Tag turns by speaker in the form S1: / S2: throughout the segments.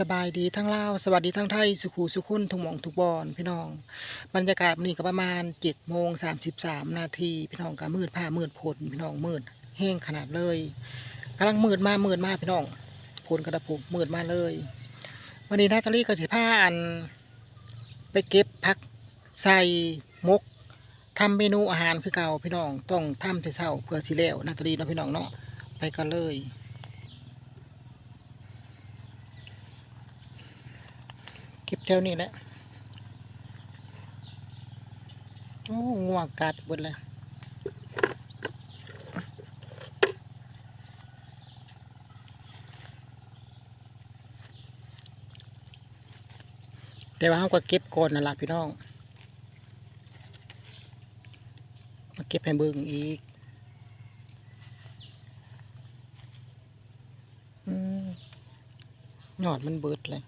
S1: สบายดีทั้งลาวสวัสดีทั้งไทยสุขูสุขุนทุกหมองทุกบอนพี่น้อง บรรยากาศมื้อนี้ก็ประมาณเจ็ดโมงสามสิบสามนาทีพี่น้องก็มืดผ้ามืดผลพี่น้องมืดแห้งขนาดเลยกำลังมืดมามืดมาพี่น้องผลกระปุกมืดมาเลย วันนี้นาตาลีกับสิผ้าอัน ไปเก็บพักใส่มกทำเมนูอาหารคือเก่าพี่น้องต้องทำแต่เช้าเพื่อสิแล้วนาตาลีเนาะพี่น้องเนาะไปกันเลย ก็บแถวนี้แหละโอ้งัวกัดหมดเลยแต่ว่าเขาก็เก็บก่อนนั่นละพี่น้อง มาเก็บให้เบิ่งอีกอืมยอดมันเบิดเลย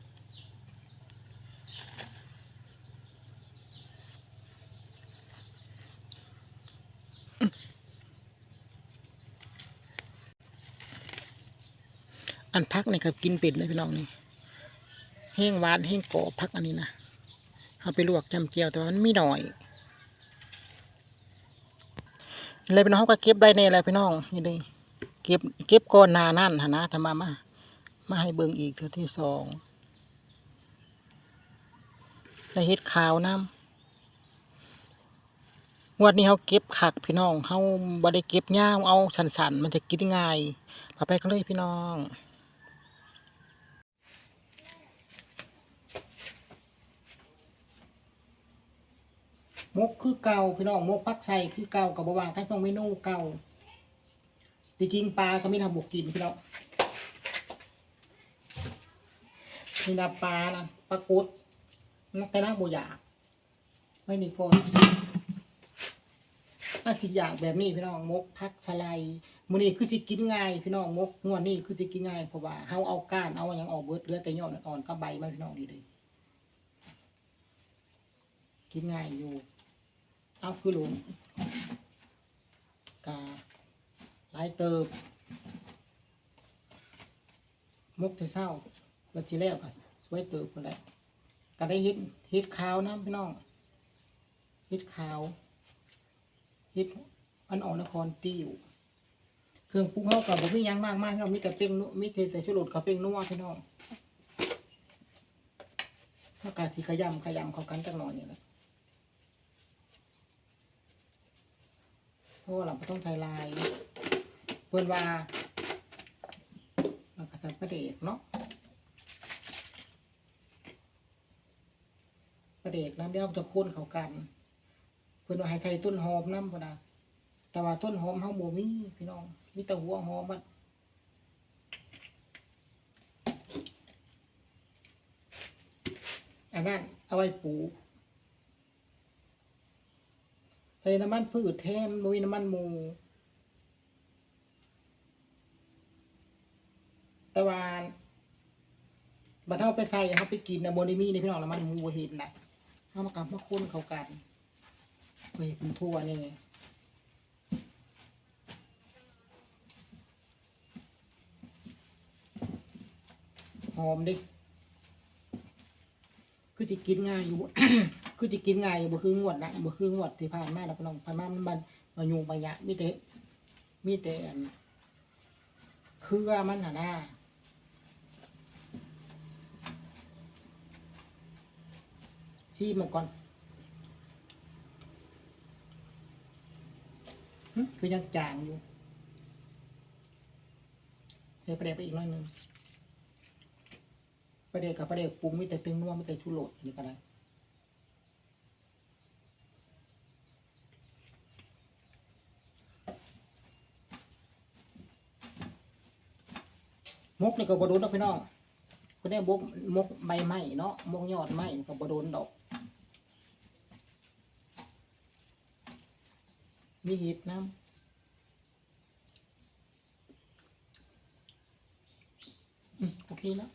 S1: อันพักนี่ก็กินเป็ดเลยพี่น้องนี่แห้งหวานแห้งกรอบพักอันนี้นะเอาไปลวกจำเจียวแต่ว่ามันไม่หน่อยเลยพี่น้องเขาก็เก็บได้ในอะไรพี่น้องนี่เลยเก็บเก็บก้อนนานั่นหนะทำมามามาให้เบิ่งอีกเทือที่สองได้เฮ็ดขาวน้ำงวดนี้เขาเก็บขักพี่น้องเขาบ่ได้เก็บย่าเอาสันๆมันจะกินง่ายไปไปกันเลยพี่น้อง มกคือเก่าพี่น้องมกพักใส่คือเก่ากับบวางทั้งต้องเมนูเก่าตีกิงปลาก็ไม่ทำบกกินพี่น้องนี่นะปลานะปลากุดนักแต่นักบอยาไม่นี่ก่อนน่าจิอยากแบบนี้พี่น้องมกพักสไลด์มื้อนี้คือสิกินง่ายพี่น้องมกงวดนี้คือสิกินง่ายเพราะว่าเฮาเอาก้านเอาอย่างออกเบิดเลือแต่ยอดอ่อนก็ใบมันพี่น้องนี่เลยกินง่ายอยู่ เอาคือหลวงกาหลายเติบมุกที่เศร้าบัจีแล้วก็สวยเติบไปแล้วก็ได้ฮ็ดเฮ็ดขาวนะพี่น้องฮ็ดขาวฮ็ดอันอ่อนนครติวเครื่องปรุงเขากับบ่มียังมากมากพี่น้องมีแต่เป้งนัวมีแต่แต่ชุรสกับเป้งนัวพี่น้องถ้ากาที่ขยำขยำเขากันจังหน่อยนี่แหละ เพราะว่าเราต้องใช้ลายเพื่อนว่าเราก็จะประเดกเนาะประเดกน้ำเดียวจะคุ้นเขากัน เพื่อนว่าให้ใช้ต้นหอมน้ำพอดาแต่ว่าต้นหอมเฮาบ่มีพี่น้องมีแต่หัวหอมมันอันนั้นเอาไว้ปลูก ใส่น้ำมันพืชแทนมุยน้ำมันหมู แต่ว่าบัดเท่าไปใส่เขาไปกินนะโมนิมีในพี่น้องน้ำมันหมูเห็นนะเขามากำมาคุ้นเขากันเฮ้ยเป็นทั่วนี่หอมดิ คือจะกินง่ายอยู่ คือจะกินง่ายอยู่บ่คืองวดนะบ่คืองวดที่ผ่านมาแล้วพี่น้องผ่านมามันมันมายุงมายะมีแต่มีแต่อันเครือมันน่ะนะชี้มันก่อนคือยังจางอยู่เทปเดี๋ยวไปอีกหน่อยหนึง ประเด็กกับประเด็กปรุงไมีแต่เป็นนัวไมีแต่ชุโรสนี่ก็ได้มกนี่ก็บโดนดอกพี่น้องคนนี้มกมกใบไม้เนาะมกยอดไม้ก็บโดนดอก มีห็ดน้ำอืมโอเคแล้ว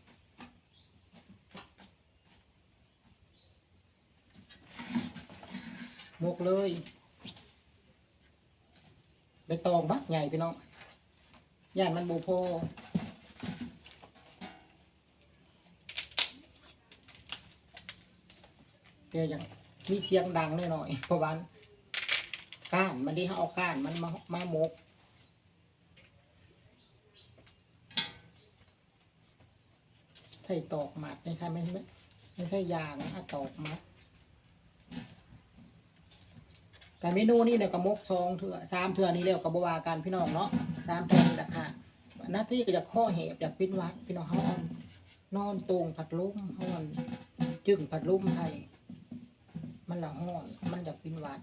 S1: เลยไปตองบักใหญ่พี่น้องย่านมันบูโพเดี๋ยวอย่างมีเสียงดังหน่อยๆเพราะว่าก้านมันดีเขาเอาก้านมันมามาหมกใช่ตอกหมัดไม่ใช่ไม่ไม่ไม่ใช่ยางนะตอกหมัด การเมนูนี่เนี่ยกระมกซองเถื่อสามเถื่อนี่เรียกกับบวาการพี่น้องเนาะสามเถื่อนี่แหละค่ะหน้าที่ก็จะข้อเหตุอยากเป็นวัดพี่น้องเขาอานอนตรงผัดลุ่มเขาอนจึงผัดลุ่มไทยมันละห้อนมันอยากเป็นวัด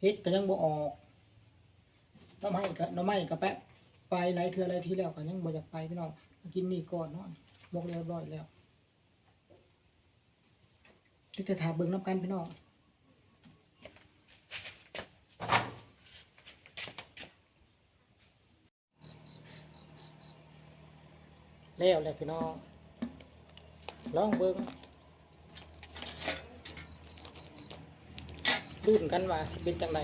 S1: เฮ็ดก็ยังบ่ออกน้ำไม้ก็น้ำไม้ก็แป๊บไปหลายเทื่อหลายที่แล้วก็ยังบ่อยากไปพี่น้องกินนี่ก่อนเนาะบอกเรียบร้อยแล้ว ที่จะถาเบิ่งน้ำกันพี่น้องแล้วแหละพี่น้อง ลองเบิ่งรุ่นกันว่าสิเป็นจังไร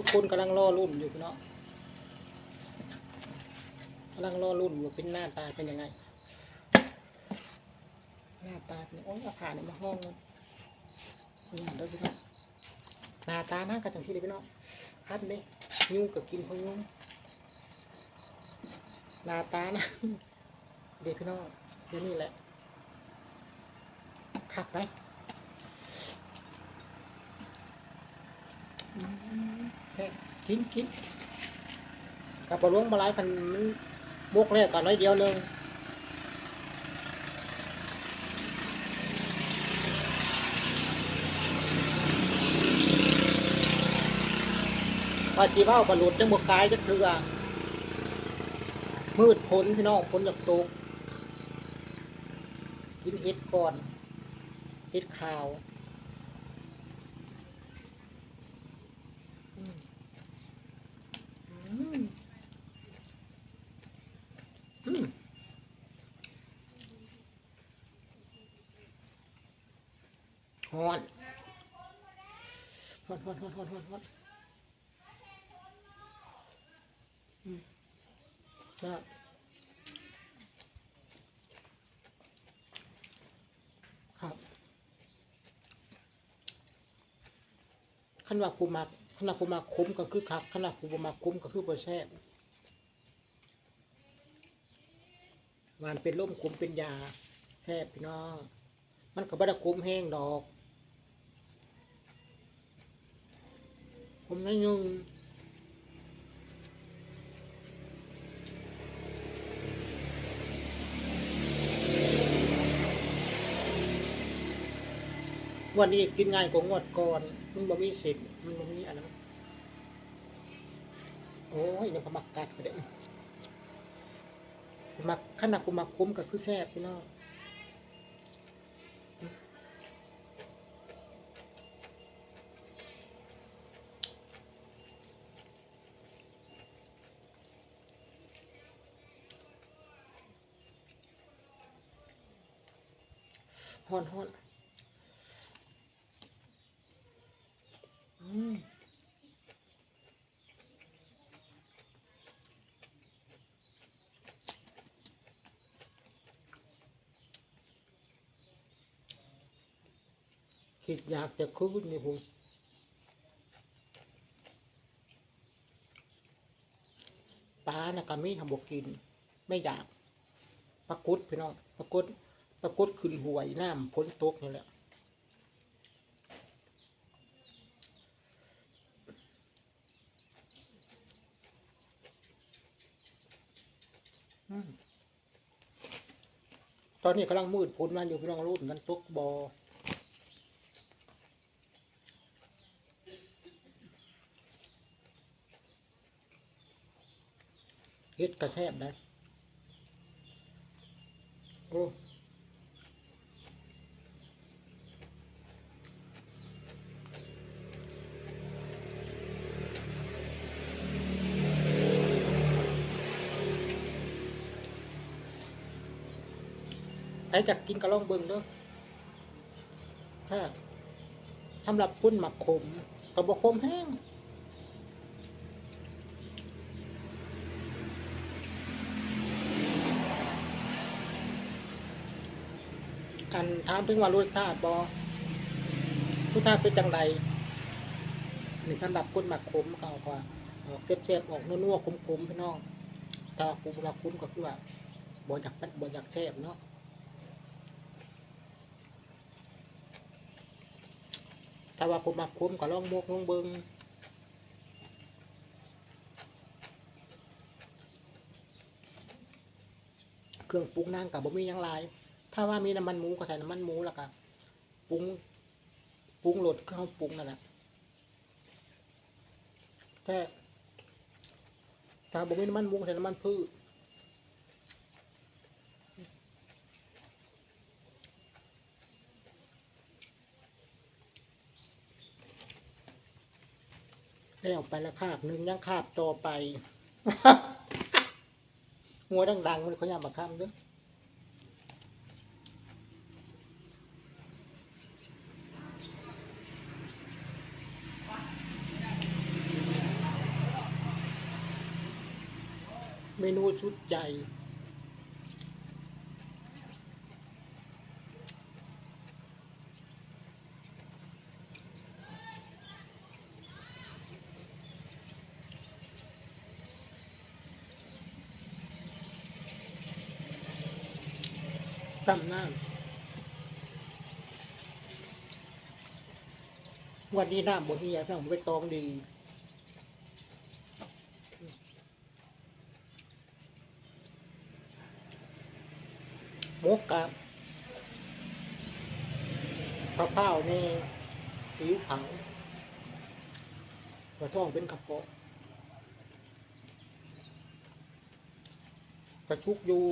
S1: ทุกคนกำลังรอรุ่นอยู่พี่น้องกำลังรอรุ่นอยู่เป็นหน้าตาเป็นยังไง หน้าตาเป็นโอ้ยเอาผ่านในมาห้องเลยเอย่างเด้อพี่น้องหน้าตาหน้ากระจังที่เลยพี่น้องคัดเลยยุ่งกับกินเพรายุ่งหน้าตานะเด็กพี่น้องเดี๋ยวนี้แหละคักไหมแค่กินกินกับปลาล้วงปลาไหลพันมันบกแล้วกันน้อยเดียวหนึ่งว่าจีเบ้าปลาหลุดจังบวกกายจะคือมืดพ้นพี่น้องพ้นจากตกกินเห็ดก่อนเห็ดขาว อืมอืมอืม ฮอนฮอนฮอนฮอนฮอนฮอนฮอนอืมครับครับขันว่าผู้มัก ขนว่าผู้มักคุ้มก็คือคักขนว่าผู้มักคุ้มก็คือบ่แซ่บหวานเป็นล่มคุ้มเป็นยาแซ่บพี่น้องมันก็บ่ได้คุ้มแห้งดอกคุ้มน้อยนึงงวันนี้กินง่ายกว่างวดก่อนมันบ่มีสิทธิ์มันบ่มีอันนั้นโอ้ยยังก็มักกัดไปเด้อกูมักขนาดกูมักคุ้มก็คือแซ่บพี่น้องฮ้อนฮ้อนอืม คิดอยากจะคืนนี่ผมปลานะกามีทำบกิน ไม่อยากปลากุดพี่น้องปลากุดปลากุดขึ้นหวยน้ำพ้นตกนี่แหละตอนนี้กำลังมืดพ้นมันอยู่พี่น้องรูดมันตกบอ เฮ็ดกระแทบได้โอ้ใครจะกินกระล่องเบิงเด้อถ้าสำหรับคุณหมักขมกับบขมแห้ง อันถามถึงว่ารสชาติบอรสชาติเป็นจังไดนี่สำหรับคนหมักขมเอากว่าออกเจ็บๆออกนัวๆขมๆพี่น้องถ้าคุณเราคุ้มก็คือว่าบ่อยากป็นบ่อยากแซ่บเนาะถ้าว่าผมหมักขมก็ลองมกลองเบิงเครื่องปรุงนั่งกับบ่มีหยังลาย ถ้าว่ามีน้ำมันหมูก็ใส่น้ำมันหมูแล้วก็ปรุงปรุงรสเข้าปรุงนั่นแหละแค่ถ้าบ่มีน้ำมันหมูก็ใส่น้ำมันพืชแล้วไปแล้วคาบหนึ่งยังคาบต่อไปงัวดังๆมันเขาอยากมาข้ามด้อเม นูชุดใหญ่ ตำน้ำวันนี้น้ำบนนี้ยากให้ผมไปตองดี หมกกับข้าวเฝ้านี่ผิวเผากระท้องเป็นกระเพาะกระชุกอยู่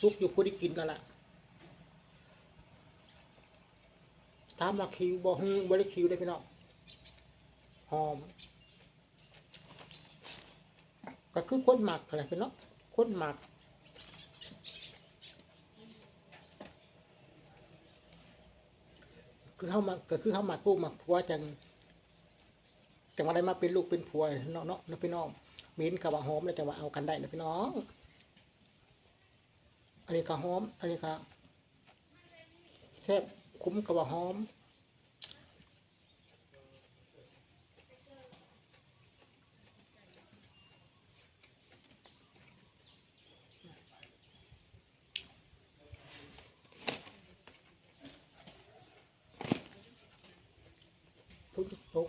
S1: ชุกอยู่ผู้ที่กินนั่นแหละถามมาคิวบ่ฮึบ่ได้คิวได้พี่น้องหอม ก็คือคนหมักอะไรเป็นเนาะคนหมักคือเข้ามาก็คือเข้าหมักลูกหมักผัวจังจังว่าอะไรมาเป็นลูกเป็นผัวเนาะเนาะนะพี่น้องมิ้นกับว่าหอมแล้วจังว่าเอากันได้นะพี่น้อง อันนี้ก็หอม อันนี้ก็แซ่บคุ้มกับว่าหอม ทุกทุก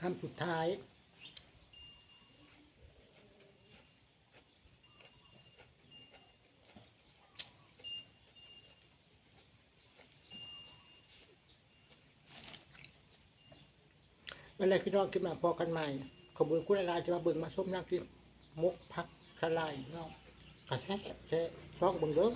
S1: คำสุดท้ายเมื่อไรพี่น้องขึ้นมาพอกันใหม่ ขอบคุณคุณลายจะมาเบิ่งมาชมนั่งกินมกพักสลายเนาะกระแทกแช่ต้องเบิ่งเด้อ